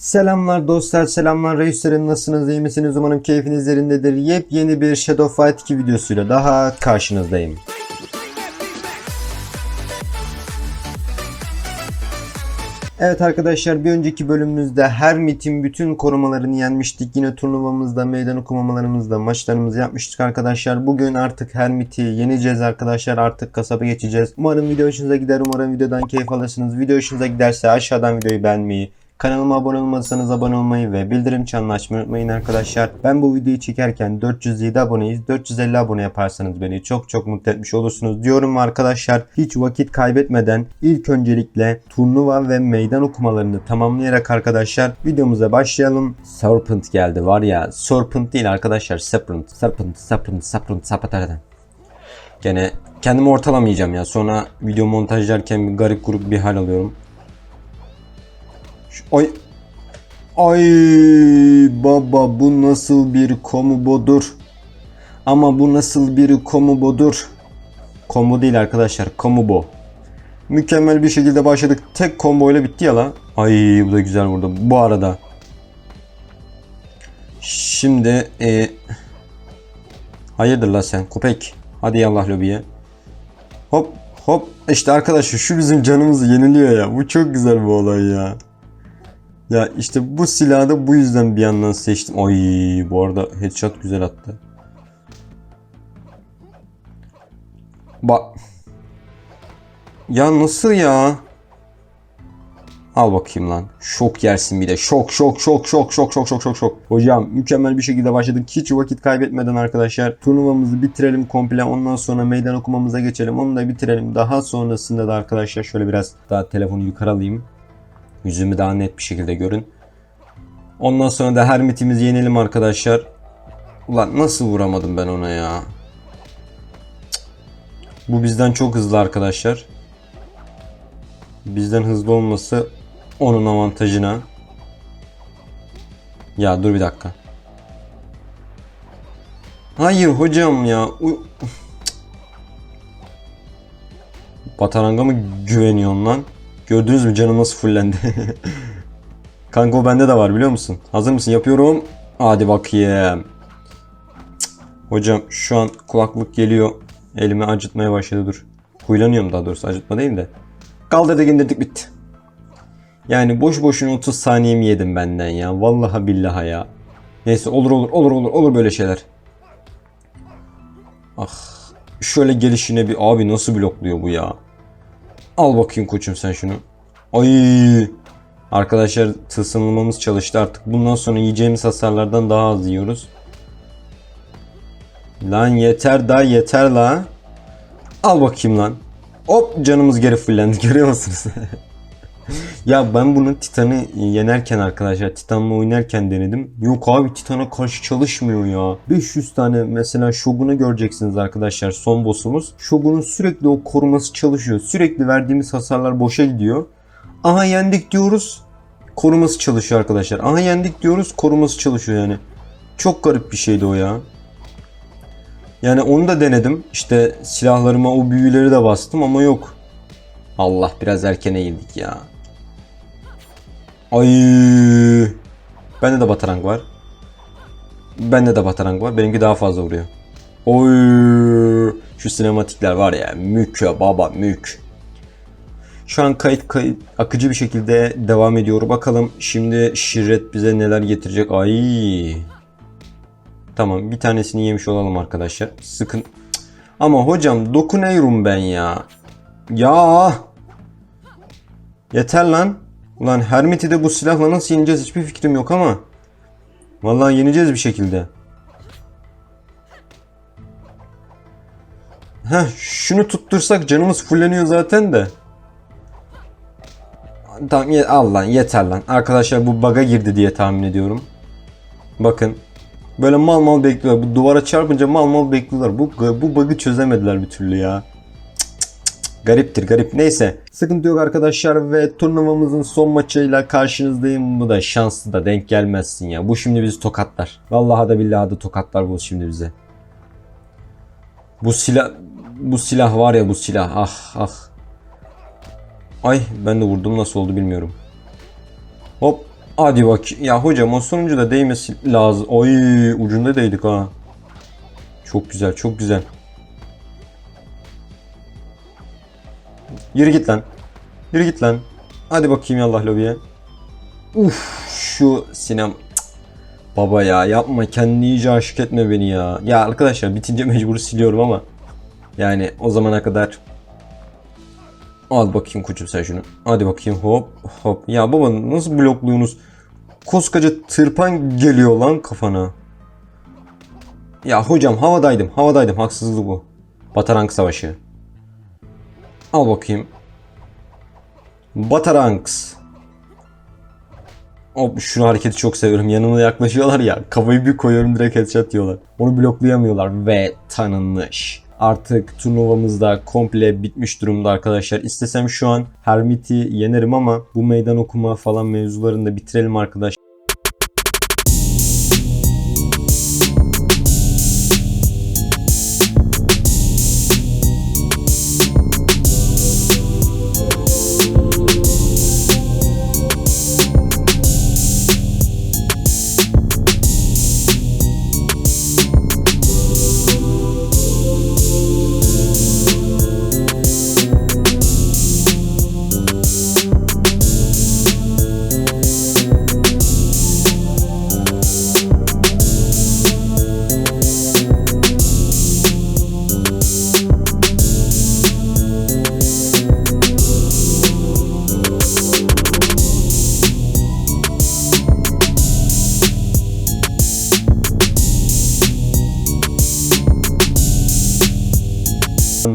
Selamlar dostlar, selamlar reislerim nasılsınız, iyi misiniz? Umarım keyfiniz yerindedir. Yepyeni bir Shadow Fight 2 videosuyla daha karşınızdayım. Evet arkadaşlar bir önceki bölümümüzde Hermit'in bütün korumalarını yenmiştik. Yine turnuvamızda, meydan okumamalarımızda maçlarımızı yapmıştık arkadaşlar. Bugün artık Hermit'i yeneceğiz arkadaşlar. Artık kasaba geçeceğiz. Umarım video hoşunuza gider. Umarım videodan keyif alırsınız. Video hoşunuza giderse aşağıdan videoyu beğenmeyi, Kanalıma abone olmadıysanız abone olmayı ve bildirim çanını açmayı unutmayın arkadaşlar. Ben bu videoyu çekerken 407 aboneyiz. 450 abone yaparsanız beni çok çok mutlu etmiş olursunuz diyorum arkadaşlar. Hiç vakit kaybetmeden ilk öncelikle turnuva ve meydan okumalarını tamamlayarak arkadaşlar videomuza başlayalım. Serpent geldi var ya. Serpent değil arkadaşlar. Serpent. Serpent. Serpent. Serpent. Serpent. Gene kendimi ortalamayacağım ya. Sonra video montajlarken bir garip grup bir hal alıyorum. Ay. Ay baba bu nasıl bir kombodur? Ama bu nasıl bir kombodur? Combo değil arkadaşlar, combo. Mükemmel bir şekilde başladık. Tek combo ile bitti ya la. Ay bu da güzel vurdu. Bu arada. Şimdi e, hayırdır la sen köpek. Hadi yallah lobiye. Hop hop. İşte arkadaşlar şu bizim canımızı yeniliyor ya. Bu çok güzel bir olay ya. Ya işte bu silahı da bu yüzden bir yandan seçtim. Ay bu arada headshot güzel attı. Bak. Ya nasıl ya? Al bakayım lan. Şok yersin bir de. Şok şok şok şok şok şok şok şok şok. Hocam mükemmel bir şekilde başladık. Hiç vakit kaybetmeden arkadaşlar turnuvamızı bitirelim komple. Ondan sonra meydan okumamıza geçelim. Onu da bitirelim. Daha sonrasında da arkadaşlar şöyle biraz daha telefonu yukarı alayım. Yüzümü daha net bir şekilde görün. Ondan sonra da Hermit'imizi yenelim arkadaşlar. Ulan nasıl vuramadım ben ona ya? Bu bizden çok hızlı arkadaşlar. Bizden hızlı olması onun avantajına. Ya dur bir dakika. Hayır hocam ya. Bataranga mı güveniyorsun lan? Gördünüz mü canım nasıl fullendi. Kanka o bende de var biliyor musun? Hazır mısın? Yapıyorum. Hadi bakayım. Cık. Hocam şu an kulaklık geliyor. Elimi acıtmaya başladı dur. Huylanıyorum daha doğrusu acıtma değil de. Kaldırdık indirdik bitti. Yani boş boşuna 30 saniyemi yedim benden ya. Vallahi billahi ya. Neyse olur olur olur olur olur böyle şeyler. Ah. Şöyle gelişine bir abi nasıl blokluyor bu ya. Al bakayım koçum sen şunu. Ay. Arkadaşlar tılsımlamamız çalıştı artık. Bundan sonra yiyeceğimiz hasarlardan daha az yiyoruz. Lan yeter da yeter la. Al bakayım lan. Hop canımız geri fullendi görüyor musunuz? ya ben bunu Titan'ı yenerken arkadaşlar Titan'la oynarken denedim. Yok abi Titan'a karşı çalışmıyor ya. 500 tane mesela Shogun'u göreceksiniz arkadaşlar son boss'umuz. Shogun'un sürekli o koruması çalışıyor. Sürekli verdiğimiz hasarlar boşa gidiyor. Aha yendik diyoruz. Koruması çalışıyor arkadaşlar. Aha yendik diyoruz koruması çalışıyor yani. Çok garip bir şeydi o ya. Yani onu da denedim. İşte silahlarıma o büyüleri de bastım ama yok. Allah biraz erken eğildik ya. Ay. Bende de batarang var. Bende de batarang var. Benimki daha fazla vuruyor. Oy. Şu sinematikler var ya mük ya baba mük. Şu an kayıt, kayıt akıcı bir şekilde devam ediyor. Bakalım şimdi Şirret bize neler getirecek. Ay. Tamam bir tanesini yemiş olalım arkadaşlar. Sıkın. Ama hocam dokunuyorum ben ya. Ya. Yeter lan. Ulan Hermit'i de bu silahla nasıl yeneceğiz hiçbir fikrim yok ama. Vallahi yeneceğiz bir şekilde. Heh şunu tuttursak canımız fulleniyor zaten de. Tamam ye- al lan yeter lan. Arkadaşlar bu bug'a girdi diye tahmin ediyorum. Bakın. Böyle mal mal bekliyorlar. Bu duvara çarpınca mal mal bekliyorlar. Bu, bu bug'ı çözemediler bir türlü ya. Gariptir garip. Neyse. Sıkıntı yok arkadaşlar ve turnuvamızın son maçıyla karşınızdayım. Bu da şanslı da denk gelmezsin ya. Bu şimdi bizi tokatlar. Vallahi da billahi da tokatlar bu şimdi bize. Bu silah bu silah var ya bu silah. Ah ah. Ay ben de vurdum nasıl oldu bilmiyorum. Hop Hadi bak. Ya hocam o sonuncu da değmesi lazım. Oy ucunda değdik ha. Çok güzel çok güzel. Yürü git lan. Yürü git lan. Hadi bakayım yallah lobiye. Uf şu sinem. Baba ya yapma kendini iyice aşık etme beni ya. Ya arkadaşlar bitince mecbur siliyorum ama. Yani o zamana kadar. Al bakayım koçum sen şunu. Hadi bakayım hop hop. Ya baba nasıl blokluyorsunuz? Koskoca tırpan geliyor lan kafana. Ya hocam havadaydım havadaydım haksızlık bu. Batarank savaşı. Al bakayım. Bataranks. Hop şu hareketi çok seviyorum. Yanıma yaklaşıyorlar ya. Kafayı bir koyuyorum direkt headshot diyorlar. Onu bloklayamıyorlar ve tanınmış. Artık turnuvamız da komple bitmiş durumda arkadaşlar. İstesem şu an Hermit'i yenerim ama bu meydan okuma falan mevzularını da bitirelim arkadaşlar.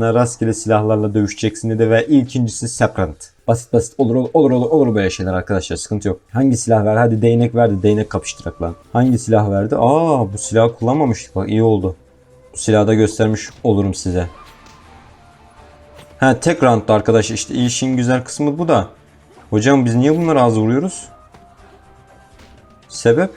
Onunla rastgele silahlarla dövüşeceksin dedi ve ilkincisi Seprant. Basit basit olur olur olur olur, böyle şeyler arkadaşlar sıkıntı yok. Hangi silah ver? Hadi değnek verdi. Değnek kapıştırak lan. Hangi silah verdi? Aa bu silahı kullanmamıştık bak iyi oldu. Bu silahı da göstermiş olurum size. Ha tek roundda arkadaş işte işin güzel kısmı bu da. Hocam biz niye bunları az vuruyoruz? Sebep?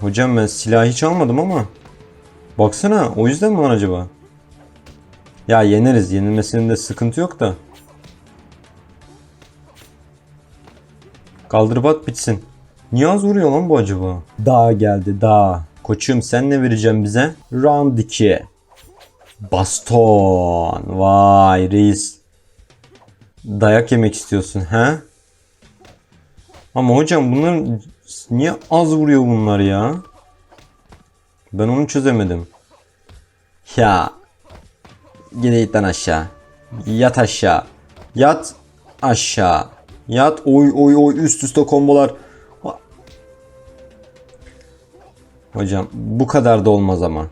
Hocam ben silah hiç almadım ama. Baksana o yüzden mi var acaba? Ya yeneriz. Yenilmesinin de sıkıntı yok da. Kaldırıp at bitsin. Niye az vuruyor lan bu acaba? Dağ geldi dağ. Koçum sen ne vereceksin bize? Round 2. Baston. Vay reis. Dayak yemek istiyorsun he? Ama hocam bunlar niye az vuruyor bunlar ya? Ben onu çözemedim. Ya. Gide aşağı. Yat aşağı. Yat aşağı. Yat oy oy oy üst üste kombolar. Hocam bu kadar da olmaz ama.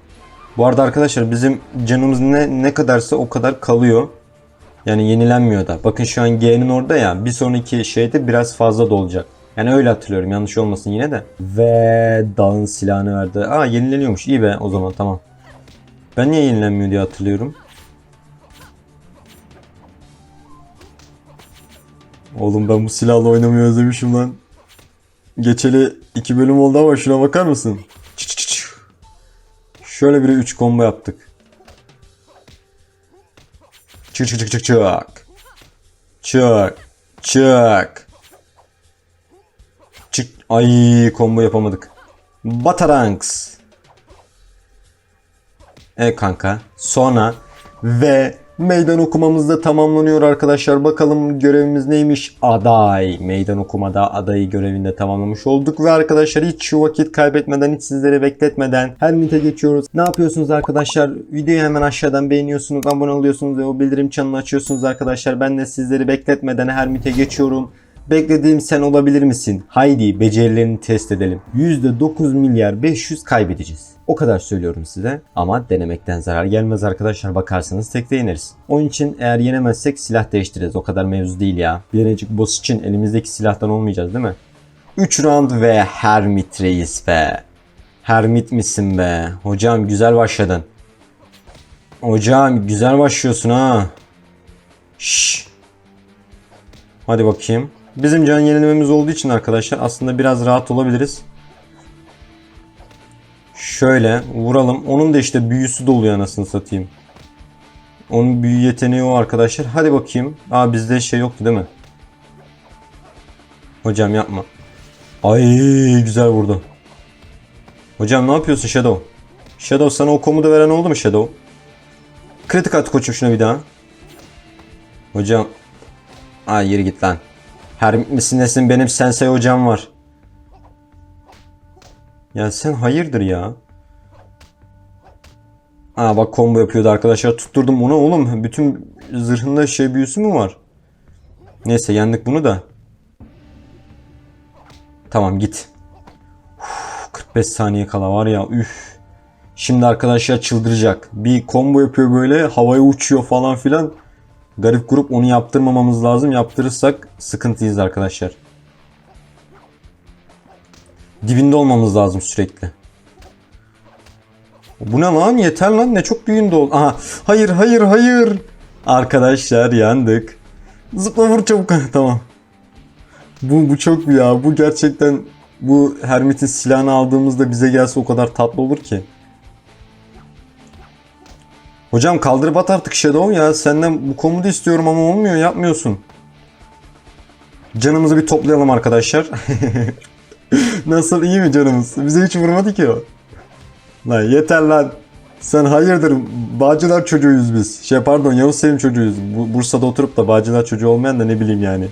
Bu arada arkadaşlar bizim canımız ne ne kadarsa o kadar kalıyor. Yani yenilenmiyor da. Bakın şu an G'nin orada ya. Bir sonraki şeyde biraz fazla dolacak. Yani öyle hatırlıyorum. Yanlış olmasın yine de. Ve dağın silahını verdi. Aa yenileniyormuş. İyi be o zaman tamam. Ben niye yenilenmiyor diye hatırlıyorum. Oğlum ben bu silahla oynamayı özlemişim lan. Geçeli iki bölüm oldu ama şuna bakar mısın? Şöyle bir 3 combo yaptık. Çık çık çık çık çık. Çık. Çık. Ay combo yapamadık. Batarangs. E kanka. Sonra ve meydan okumamız da tamamlanıyor arkadaşlar. Bakalım görevimiz neymiş? Aday. Meydan okumada adayı görevinde tamamlamış olduk. Ve arkadaşlar hiç şu vakit kaybetmeden, hiç sizleri bekletmeden Helmit'e geçiyoruz. Ne yapıyorsunuz arkadaşlar? Videoyu hemen aşağıdan beğeniyorsunuz, abone oluyorsunuz ve o bildirim çanını açıyorsunuz arkadaşlar. Ben de sizleri bekletmeden Helmit'e geçiyorum. Beklediğim sen olabilir misin? Haydi becerilerini test edelim. %9 milyar 500 kaybedeceğiz. O kadar söylüyorum size. Ama denemekten zarar gelmez arkadaşlar. Bakarsanız tekte yeneriz. Onun için eğer yenemezsek silah değiştiririz. O kadar mevzu değil ya. Birinci boss için elimizdeki silahtan olmayacağız değil mi? 3 round ve Hermit reis be. Hermit misin be? Hocam güzel başladın. Hocam güzel başlıyorsun ha. Şşş. Hadi bakayım. Bizim can yenilememiz olduğu için arkadaşlar aslında biraz rahat olabiliriz. Şöyle vuralım. Onun da işte büyüsü doluyor anasını satayım. Onun büyü yeteneği o arkadaşlar. Hadi bakayım. Aa bizde şey yoktu değil mi? Hocam yapma. Ay güzel vurdu. Hocam ne yapıyorsun Shadow? Shadow sana o komutu veren oldu mu Shadow? Kritik at koçum şuna bir daha. Hocam. Ay yürü git lan. Her misin nesin benim sensei hocam var. Ya sen hayırdır ya. Aa bak combo yapıyordu arkadaşlar. Tutturdum onu oğlum. Bütün zırhında şey büyüsü mü var? Neyse yendik bunu da. Tamam git. Uf, 45 saniye kala var ya üf. Şimdi arkadaşlar çıldıracak. Bir combo yapıyor böyle havaya uçuyor falan filan. Garip grup onu yaptırmamamız lazım. Yaptırırsak sıkıntıyız arkadaşlar. Dibinde olmamız lazım sürekli. Bu ne lan? Yeter lan. Ne çok büyüğünde ol. Aha. Hayır hayır hayır. Arkadaşlar yandık. Zıpla vur çabuk. tamam. Bu, bu çok ya. Bu gerçekten bu Hermit'in silahını aldığımızda bize gelse o kadar tatlı olur ki. Hocam kaldırıp at artık Shadow ya. Senden bu komutu istiyorum ama olmuyor. Yapmıyorsun. Canımızı bir toplayalım arkadaşlar. Nasıl iyi mi canımız? Bize hiç vurmadı ki o. Lan yeter lan. Sen hayırdır Bağcılar çocuğuyuz biz. Şey pardon Yavuz Selim çocuğuyuz. Bu, Bursa'da oturup da Bağcılar çocuğu olmayan da ne bileyim yani.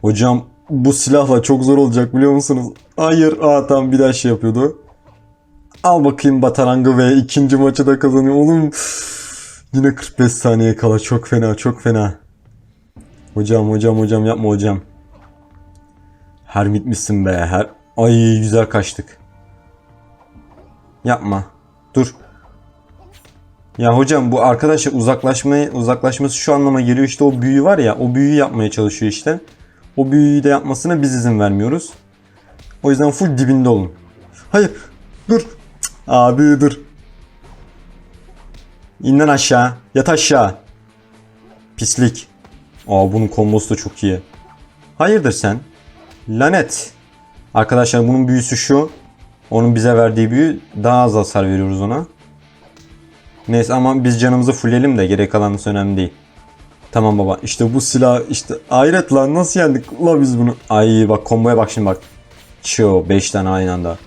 Hocam bu silahla çok zor olacak biliyor musunuz? Hayır. Aa tamam bir daha şey yapıyordu. Al bakayım Batarangı ve ikinci maçı da kazanıyor. Oğlum yine 45 saniye kala çok fena çok fena. Hocam hocam hocam yapma hocam. Her bitmişsin be her. Ay güzel kaçtık. Yapma. Dur. Ya hocam bu arkadaşlar uzaklaşmayı uzaklaşması şu anlama geliyor işte o büyü var ya o büyüyü yapmaya çalışıyor işte. O büyüyü de yapmasına biz izin vermiyoruz. O yüzden full dibinde olun. Hayır. Dur. Abi dur. İn lan aşağı. Yat aşağı. Pislik. Aa bunun kombosu da çok iyi. Hayırdır sen? Lanet. Arkadaşlar bunun büyüsü şu. Onun bize verdiği büyü daha az hasar veriyoruz ona. Neyse ama biz canımızı fulleyelim de gerek kalanı önemli değil. Tamam baba işte bu silah işte ayret lan nasıl yendik la biz bunu. Ay bak komboya bak şimdi bak. Çio 5 tane aynı anda.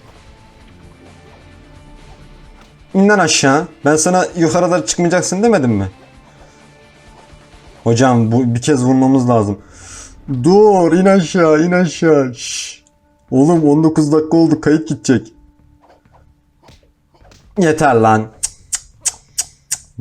İnden aşağı. Ben sana yukarıda çıkmayacaksın demedim mi? Hocam bu bir kez vurmamız lazım. Dur in aşağı in aşağı. Şşş. Oğlum 19 dakika oldu kayıt gidecek. Yeter lan.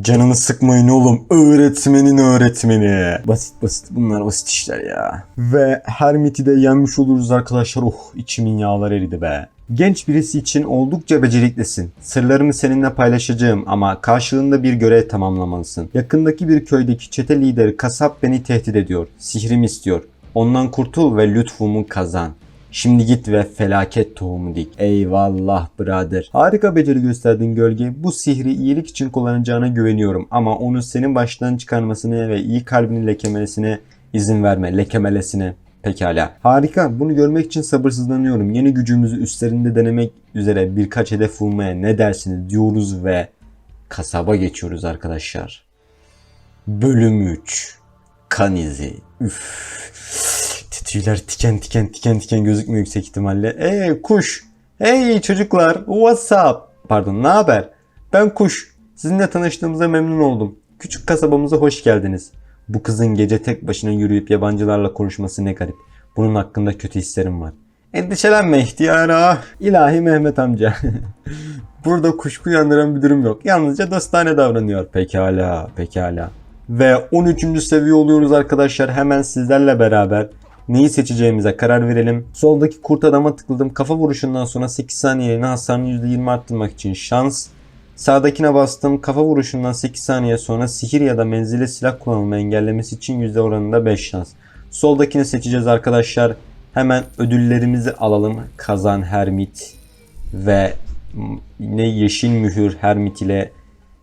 Canını sıkmayın oğlum. Öğretmenin öğretmeni. Basit basit bunlar basit işler ya. Ve Hermit'i de yenmiş oluruz arkadaşlar. Oh içimin yağları eridi be. Genç birisi için oldukça beceriklisin. Sırlarımı seninle paylaşacağım ama karşılığında bir görev tamamlamalısın. Yakındaki bir köydeki çete lideri kasap beni tehdit ediyor. Sihrimi istiyor. Ondan kurtul ve lütfumu kazan. Şimdi git ve felaket tohumu dik. Eyvallah birader. Harika beceri gösterdin gölge. Bu sihri iyilik için kullanacağına güveniyorum. Ama onu senin baştan çıkarmasını ve iyi kalbini lekemelesine izin verme. Lekemelesine. Pekala. Harika. Bunu görmek için sabırsızlanıyorum. Yeni gücümüzü üstlerinde denemek üzere birkaç hedef bulmaya ne dersiniz diyoruz ve kasaba geçiyoruz arkadaşlar. Bölüm 3. Kan izi. Üff. Tüyler tiken tiken tiken tiken gözükmüyor yüksek ihtimalle. Eee kuş. Hey çocuklar. What's up? Pardon ne haber? Ben kuş. Sizinle tanıştığımıza memnun oldum. Küçük kasabamıza hoş geldiniz. Bu kızın gece tek başına yürüyüp yabancılarla konuşması ne garip. Bunun hakkında kötü hislerim var. Endişelenme ihtiyara. İlahi Mehmet amca. Burada kuşku uyandıran bir durum yok. Yalnızca dostane davranıyor. Pekala, pekala. Ve 13. seviye oluyoruz arkadaşlar. Hemen sizlerle beraber neyi seçeceğimize karar verelim. Soldaki kurt adama tıkladım. Kafa vuruşundan sonra 8 saniyeliğine hasarını %20 arttırmak için şans. Sağdakine bastım. Kafa vuruşundan 8 saniye sonra sihir ya da menzile silah kullanımı engellemesi için yüzde oranında 5 şans. Soldakini seçeceğiz arkadaşlar. Hemen ödüllerimizi alalım. Kazan Hermit ve yine yeşil mühür Hermit ile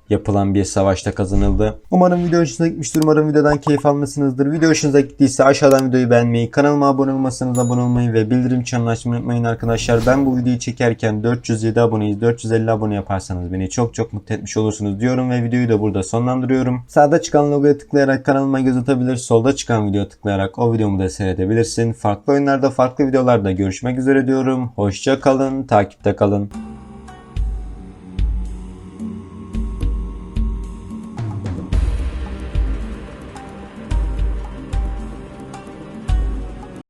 yapılan bir savaşta kazanıldı. Umarım video hoşunuza gitmiştir. Umarım videodan keyif almışsınızdır. Video hoşunuza gittiyse aşağıdan videoyu beğenmeyi, kanalıma abone olmasanız abone olmayı ve bildirim çanını açmayı unutmayın arkadaşlar. Ben bu videoyu çekerken 407 aboneyiz. 450 abone yaparsanız beni çok çok mutlu etmiş olursunuz diyorum ve videoyu da burada sonlandırıyorum. Sağda çıkan logoya tıklayarak kanalıma göz atabilir. Solda çıkan videoya tıklayarak o videomu da seyredebilirsin. Farklı oyunlarda, farklı videolarda görüşmek üzere diyorum. Hoşça kalın, takipte kalın.